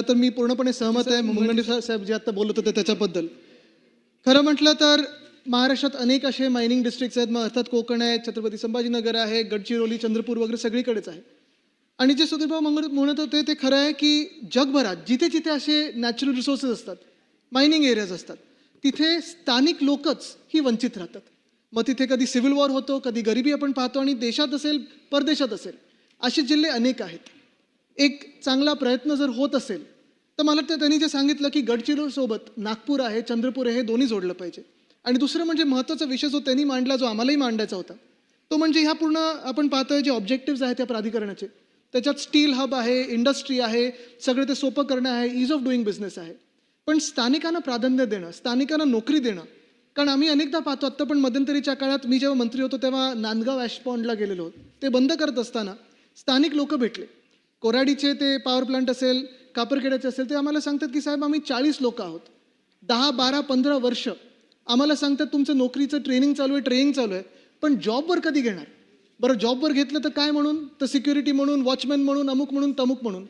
खरं तर मी पूर्णपणे सहमत आहे. मुंगंडी साहेब जे आता बोलत होते त्याच्याबद्दल. खरं म्हटलं तर महाराष्ट्रात अनेक असे मायनिंग डिस्ट्रिक्ट्स आहेत. मग अर्थात कोकण आहे छत्रपती संभाजीनगर आहे गडचिरोली चंद्रपूर वगैरे सगळीकडेच आहे. आणि जे सुधीरभाऊ मंगळ म्हणत होते ते खरं आहे की जगभरात जिथे जिथे असे नॅचरल रिसोर्सेस असतात मायनिंग एरियाज असतात तिथे स्थानिक लोकच ही वंचित राहतात. मग तिथे कधी सिव्हिल वॉर होतो कधी गरिबी आपण पाहतो आणि देशात असेल परदेशात असेल असे जिल्हे अनेक आहेत. एक चांगला प्रयत्न जर होत असेल तर मला वाटतं त्यांनी जे सांगितलं की गडचिरोलीसोबत नागपूर आहे चंद्रपूर आहे हे दोन्ही जोडलं पाहिजे. आणि दुसरं म्हणजे महत्त्वाचा विषय जो त्यांनी मांडला जो आम्हालाही मांडायचा होता तो म्हणजे ह्या पूर्ण आपण पाहतोय जे ऑब्जेक्टिव्ह आहेत त्या प्राधिकरणाचे. त्याच्यात स्टील हब आहे इंडस्ट्री आहे सगळं ते सोपं करणं आहे इज ऑफ डुईंग बिझनेस आहे. पण स्थानिकांना प्राधान्य देणं स्थानिकांना नोकरी देणं कारण आम्ही अनेकदा पाहतो आत्ता पण मध्यंतरीच्या काळात मी जेव्हा मंत्री होतो तेव्हा नांदगाव ॲशपॉन्डला गेलेलो ते बंद करत असताना स्थानिक लोक भेटले. कोराडीचे ते पॉवर प्लांट असेल कापरखेड्याचे असेल ते आम्हाला सांगतात की साहेब आम्ही चाळीस लोक आहोत. दहा बारा पंधरा वर्ष आम्हाला सांगतात तुमचं नोकरीचं ट्रेनिंग चालू आहे ट्रेनिंग चालू आहे. पण जॉबवर कधी घेणार? बरं जॉबवर घेतलं तर काय म्हणून? तर सिक्युरिटी म्हणून वॉचमॅन म्हणून अमुक म्हणून तमुक म्हणून.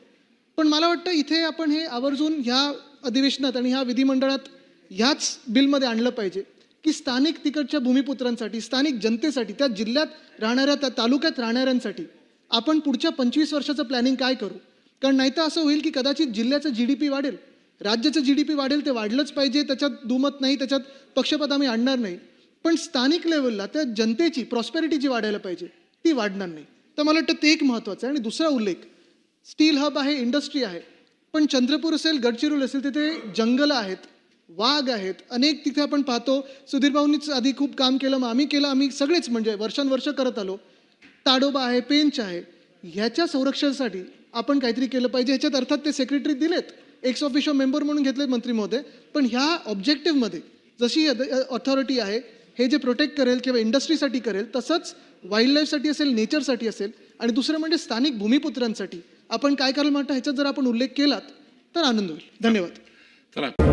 पण मला वाटतं इथे आपण हे आवर्जून ह्या अधिवेशनात आणि ह्या विधिमंडळात ह्याच बिलमध्ये आणलं पाहिजे की स्थानिक तिकडच्या भूमिपुत्रांसाठी स्थानिक जनतेसाठी त्या जिल्ह्यात राहणाऱ्या त्या तालुक्यात राहणाऱ्यांसाठी आपण पुढच्या पंचवीस वर्षाचं प्लॅनिंग काय करू? कारण नाही तर असं होईल की कदाचित जिल्ह्याचं जी डी पी वाढेल. राज्याचं जी डी पी वाढेल ते वाढलंच पाहिजे त्याच्यात दुमत नाही त्याच्यात पक्षपात आम्ही आणणार नाही. पण स्थानिक लेवलला त्या जनतेची प्रॉस्पेरिटी जी वाढायला पाहिजे ती वाढणार नाही. तर मला वाटतं ते एक महत्त्वाचं आहे. आणि दुसरा उल्लेख स्टील हब आहे इंडस्ट्री आहे. पण चंद्रपूर असेल गडचिरोली असेल तिथे जंगलं आहेत वाघ आहेत. अनेक तिथे आपण पाहतो सुधीर भाऊंनीच आधी खूप काम केलं मग आम्ही केलं आम्ही सगळेच म्हणजे वर्षानुवर्ष करत आलो. ताडोबा आहे पेंच आहे ह्याच्या संरक्षणासाठी आपण काहीतरी केलं पाहिजे. ह्याच्यात अर्थात ते सेक्रेटरी दिलेत. एक्स ऑफिशियल मेंबर म्हणून घेतलेत मंत्री महोदय. पण ह्या ऑब्जेक्टिव्हमध्ये जशी ऑथॉरिटी आहे हे जे प्रोटेक्ट करेल किंवा इंडस्ट्रीसाठी करेल तसंच वाईल्ड लाईफसाठी असेल नेचरसाठी असेल आणि दुसरं म्हणजे स्थानिक भूमिपुत्रांसाठी आपण काय करायला म्हणतो ह्याच्यात जर आपण उल्लेख केलात तर आनंद होईल. धन्यवाद. चला.